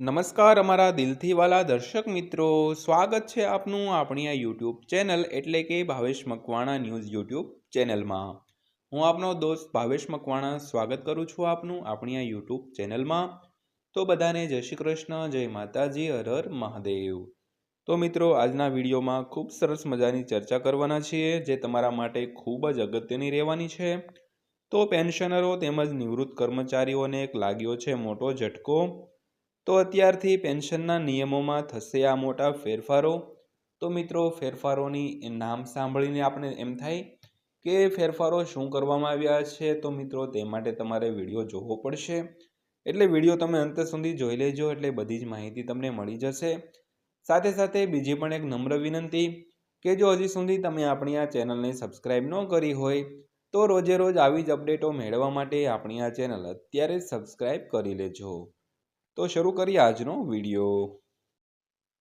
નમસ્કાર અમારા દિલથીવાલા દર્શક મિત્રો. સ્વાગત છે આપનું આપણી આ યુટ્યુબ ચેનલ એટલે કે ભાવેશ મકવાણા ન્યૂઝ યુટ્યુબ ચેનલમાં. હું આપનો દોસ્ત ભાવેશ મકવાણા સ્વાગત કરું છું આપનું આપણી આ યુટ્યુબ ચેનલમાં. તો બધાને જય શ્રી કૃષ્ણ, જય માતાજી હર મહાદેવ. તો મિત્રો, આજના વિડીયોમાં ખૂબ સરસ મજાની ચર્ચા કરવાના છીએ જે તમારા માટે ખૂબ જ અગત્યની રહેવાની છે. તો પેન્શનરો તેમજ નિવૃત્ત કર્મચારીઓને એક લાગ્યો છે મોટો ઝટકો. તો અત્યારથી પેન્શનના નિયમોમાં થશે આ મોટા ફેરફારો. તો મિત્રો, ફેરફારોની નામ સાંભળીને આપણે એમ થાય કે ફેરફારો શું કરવામાં આવ્યા છે? તો મિત્રો, તે માટે તમારે વીડિયો જોવો પડશે. એટલે વીડિયો તમે અંત સુધી જોઈ લેજો, એટલે બધી જ માહિતી તમને મળી જશે. સાથે સાથે બીજી પણ એક નમ્ર વિનંતી કે જો હજી સુધી તમે આપણી આ ચેનલને સબસ્ક્રાઈબ ન કરી હોય, તો રોજે રોજ આવી જ અપડેટો મેળવવા માટે આપણી આ ચેનલ અત્યારે સબસ્ક્રાઈબ કરી લેજો. તો શરૂ કરીએ આજનો વીડિયો.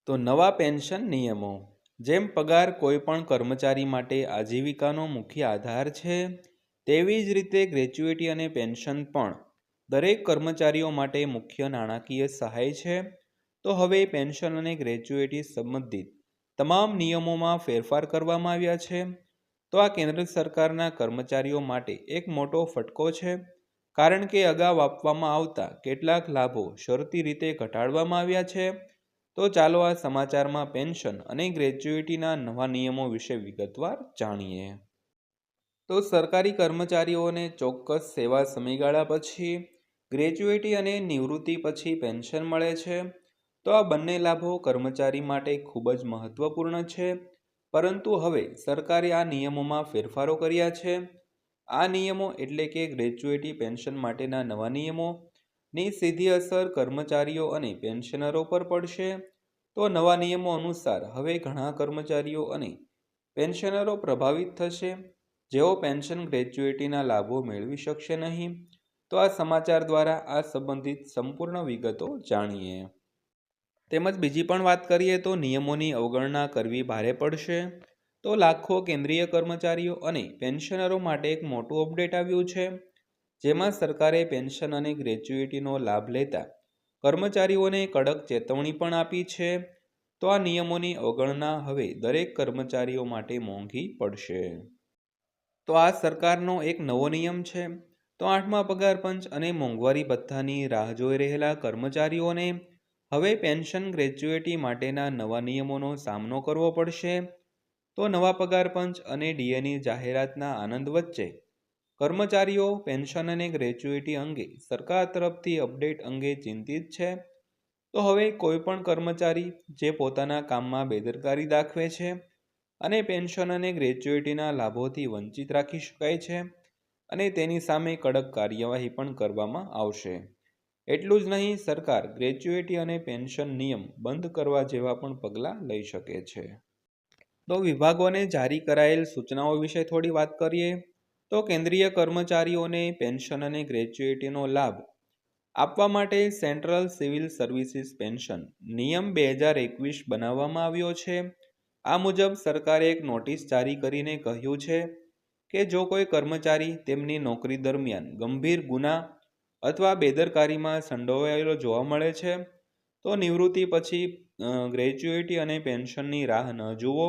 તો નવા પેન્શન નિયમો. જેમ પગાર કોઈપણ કર્મચારી માટે આજીવિકાનો મુખ્ય આધાર છે, તેવી જ રીતે ગ્રેચ્યુઇટી અને પેન્શન પણ દરેક કર્મચારીઓ માટે મુખ્ય નાણાકીય સહાય છે. તો હવે પેન્શન અને ગ્રેચ્યુઇટી સંબંધિત તમામ નિયમોમાં ફેરફાર કરવામાં આવ્યા છે. તો આ કેન્દ્ર સરકારના કર્મચારીઓ માટે એક મોટો ફટકો છે. કારણ કે અગાઉ આપવામાં આવતા કેટલાક લાભો શરતી રીતે ઘટાડવામાં આવ્યા છે. તો ચાલો આ સમાચારમાં પેન્શન અને ગ્રેજ્યુએટીના નવા નિયમો વિશે વિગતવાર જાણીએ. તો સરકારી કર્મચારીઓને ચોક્કસ સેવા સમયગાળા પછી, ગ્રેજ્યુએટી અને નિવૃત્તિ પછી પેન્શન મળે છે. તો આ બંને લાભો કર્મચારી માટે ખૂબ જ મહત્વપૂર્ણ છે. પરંતુ હવે સરકારે આ નિયમોમાં ફેરફારો કર્યા છે. આ નિયમો એટલે કે ગ્રેજ્યુએટી પેન્શન માટેના નવા નિયમોની સીધી અસર કર્મચારીઓ અને પેન્શનરો પર પડશે. તો નવા નિયમો અનુસાર હવે ઘણા કર્મચારીઓ અને પેન્શનરો પ્રભાવિત થશે. જેઓ પેન્શન ગ્રેજ્યુએટીના લાભો મેળવી શકશે નહીં. તો આ સમાચાર દ્વારા આ સંબંધિત સંપૂર્ણ વિગતો જાણીએ. તેમજ બીજી પણ વાત કરીએ તો નિયમોની અવગણના કરવી ભારે પડશે. તો લાખો કેન્દ્રીય કર્મચારીઓ અને પેન્શનરો માટે એક મોટું અપડેટ આવ્યું છે. જેમાં સરકારે પેન્શન અને ગ્રેચ્યુઇટીનો લાભ લેતા કર્મચારીઓને કડક ચેતવણી પણ આપી છે. તો આ નિયમોની અવગણના હવે દરેક કર્મચારીઓ માટે મોંઘી પડશે. તો આ સરકારનો એક નવો નિયમ છે. તો આઠમા પગાર પંચ અને મોંઘવારી ભથ્થાની રાહ જોઈ રહેલા કર્મચારીઓને હવે પેન્શન ગ્રેચ્યુએટી માટેના નવા નિયમોનો સામનો કરવો પડશે. તો નવા પગાર પંચ અને ડીએની જાહેરાતના આનંદ વચ્ચે કર્મચારીઓ, પેન્શન અને ગ્રેચ્યુઇટી અંગે સરકાર તરફથી અપડેટ અંગે ચિંતિત છે. તો હવે કોઈ પણ કર્મચારી જે પોતાના કામમાં બેદરકારી દાખવે છે અને પેન્શન અને ગ્રેચ્યુઇટીના લાભોથી વંચિત રાખી શકાય છે અને તેની સામે કડક કાર્યવાહી પણ કરવામાં આવશે. એટલું જ નહીં, સરકાર ગ્રેચ્યુઇટી અને પેન્શન નિયમ બંધ કરવા જેવા પણ પગલાં લઈ શકે છે. તો વિભાગોને જારી કરાયેલ સૂચનાઓ વિશે થોડી વાત કરીએ. તો કેન્દ્રીય કર્મચારીઓને પેન્શન અને ગ્રેજ્યુએટીનો લાભ આપવા માટે સેન્ટ્રલ સિવિલ સર્વિસીસ પેન્શન નિયમ બે હજાર એકવીસ બનાવવામાં આવ્યો છે. આ મુજબ સરકારે એક નોટિસ જારી કરીને કહ્યું છે કે જો કોઈ કર્મચારી તેમની નોકરી દરમિયાન ગંભીર ગુના અથવા બેદરકારીમાં સંડોવાયેલો જોવા મળે છે, તો નિવૃત્તિ પછી ગ્રેજ્યુએટી અને પેન્શનની રાહ ન જુઓ.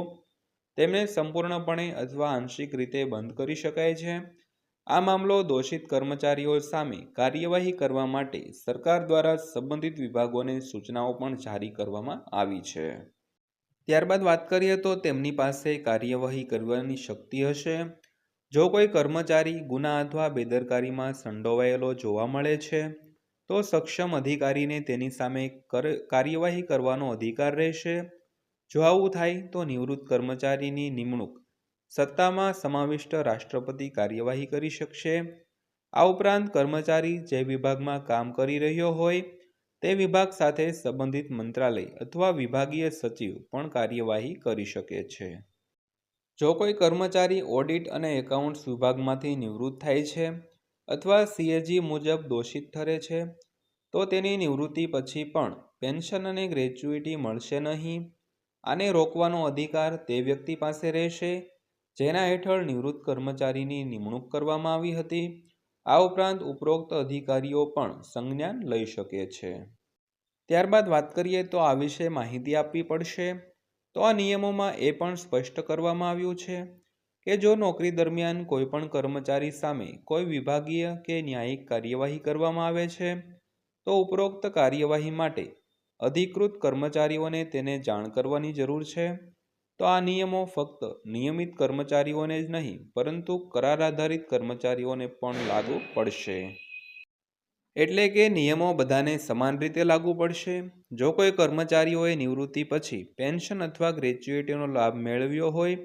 તેમને સંપૂર્ણપણે અથવા આંશિક રીતે બંધ કરી શકાય છે. આ મામલો દોષિત કર્મચારીઓ સામે કાર્યવાહી કરવા માટે સરકાર દ્વારા સંબંધિત વિભાગોને સૂચનાઓ પણ જારી કરવામાં આવી છે. ત્યારબાદ વાત કરીએ તો તેમની પાસે કાર્યવાહી કરવાની શક્તિ હશે. જો કોઈ કર્મચારી ગુના અથવા બેદરકારીમાં સંડોવાયેલો જોવા મળે છે, તો સક્ષમ અધિકારીને તેની સામે કાર્યવાહી કરવાનો અધિકાર રહેશે. જો આવું થાય તો નિવૃત્ત કર્મચારીની નિમણૂક સત્તામાં સમાવિષ્ટ રાષ્ટ્રપતિ કાર્યવાહી કરી શકશે. આ ઉપરાંત કર્મચારી જે વિભાગમાં કામ કરી રહ્યો હોય તે વિભાગ સાથે સંબંધિત મંત્રાલય અથવા વિભાગીય સચિવ પણ કાર્યવાહી કરી શકે છે. જો કોઈ કર્મચારી ઓડિટ અને એકાઉન્ટ્સ વિભાગમાંથી નિવૃત્ત થાય છે અથવા સીએજી મુજબ દોષિત ઠરે છે, તો તેની નિવૃત્તિ પછી પણ પેન્શન અને ગ્રેચ્યુઇટી મળશે નહીં. આને રોકવાનો અધિકાર તે વ્યક્તિ પાસે રહેશે, જેના હેઠળ નિવૃત્ત કર્મચારીની નિમણૂક કરવામાં આવી હતી. આ ઉપરાંત ઉપરોક્ત અધિકારીઓ પણ સંજ્ઞાન લઈ શકે છે. ત્યારબાદ વાત કરીએ તો આ વિશે માહિતી આપવી પડશે. તો આ નિયમોમાં એ પણ સ્પષ્ટ કરવામાં આવ્યું છે કે જો નોકરી દરમિયાન કોઈપણ કર્મચારી સામે કોઈ વિભાગીય કે ન્યાયિક કાર્યવાહી કરવામાં આવે છે, તો ઉપરોક્ત કાર્યવાહી માટે અધિકૃત કર્મચારીઓને તેને જાણ કરવાની જરૂર છે? તો આ નિયમો ફક્ત નિયમિત કર્મચારીઓને જ નહીં, પરંતુ કરાર આધારિત કર્મચારીઓને પણ લાગુ પડશે. એટલે કે નિયમો બધાને સમાન રીતે લાગુ પડશે? જો કોઈ કર્મચારીઓએ નિવૃત્તિ પછી પેન્શન અથવા ગ્રેચ્યુએટીનો લાભ મેળવ્યો હોય,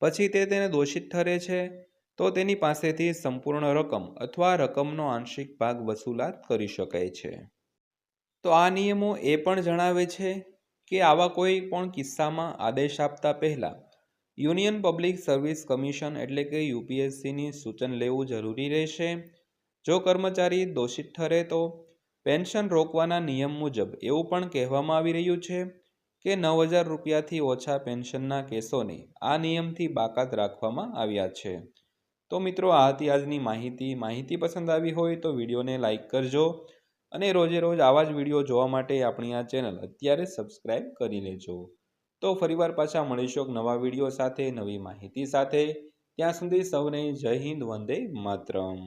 પછી તે તેને દોષિત ઠરે છે, તો તેની પાસેથી સંપૂર્ણ રકમ અથવા રકમનો આંશિક ભાગ વસૂલાત કરી શકાય છે. તો આ નિયમો એ પણ જણાવે છે કે આવા કોઈ પણ કિસ્સામાં આદેશ આપતા પહેલાં યુનિયન પબ્લિક સર્વિસ કમિશન એટલે કે યુપીએસસીની સૂચન લેવું જરૂરી રહેશે. જો કર્મચારી દોષિત ઠરે તો પેન્શન રોકવાના નિયમ મુજબ એવું પણ કહેવામાં આવી રહ્યું છે કે નવ હજાર રૂપિયાથી ઓછા પેન્શનના કેસોને આ નિયમથી બાકાત રાખવામાં આવ્યા છે. તો મિત્રો, આ હતી આજની માહિતી. માહિતી પસંદ આવી હોય તો વિડીયોને લાઇક કરજો. અને રોજે રોજ આવા જ વીડિયો જોવા માટે આપણી આ ચેનલ અત્યારે સબસ્ક્રાઈબ કરી લેજો. તો ફરીવાર પાછા મળીશું નવા વીડિયો સાથે, નવી માહિતી સાથે. ત્યાં સુધી સૌને જય હિન્દ, વંદે માતરમ.